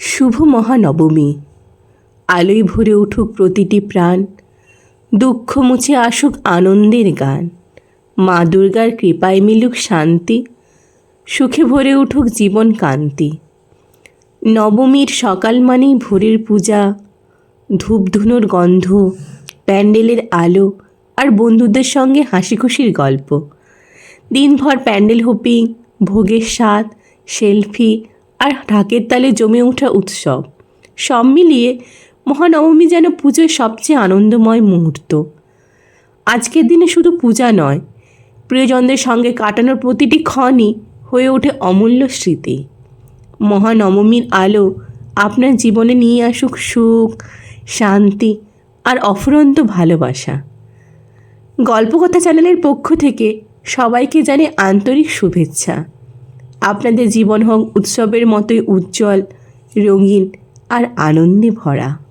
শুভ মহানবমী। আলোয় ভরে উঠুক প্রতিটি প্রাণ, দুঃখ মুছে আসুক আনন্দের গান। মা দুর্গার কৃপায় মিলুক শান্তি, সুখে ভরে উঠুক জীবন কান্তি। নবমীর সকাল মানেই ভোরের পূজা, ধূপধুনোর গন্ধ, প্যান্ডেলের আলো আর বন্ধুদের সঙ্গে হাসি খুশির গল্প। দিনভর প্যান্ডেল হোপিং, ভোগের স্বাদ, সেলফি আর ঢাকের তালে জমে ওঠা উৎসব। সব মিলিয়ে মহানবমী যেন পুজোর সবচেয়ে আনন্দময় মুহূর্ত। আজকের দিনে শুধু পূজা নয়, প্রিয়জনদের সঙ্গে কাটানোর প্রতিটি ক্ষণই হয়ে ওঠে অমূল্য স্মৃতি। মহানবমীর আলো আপনার জীবনে নিয়ে আসুক সুখ, শান্তি আর অফুরন্ত ভালোবাসা। গল্পকথা চ্যানেলের পক্ষ থেকে সবাইকে জানে আন্তরিক শুভেচ্ছা। আপনাদের জীবন হোক উৎসবের মতোই উজ্জ্বল রঙিন আর আনন্দে ভরা।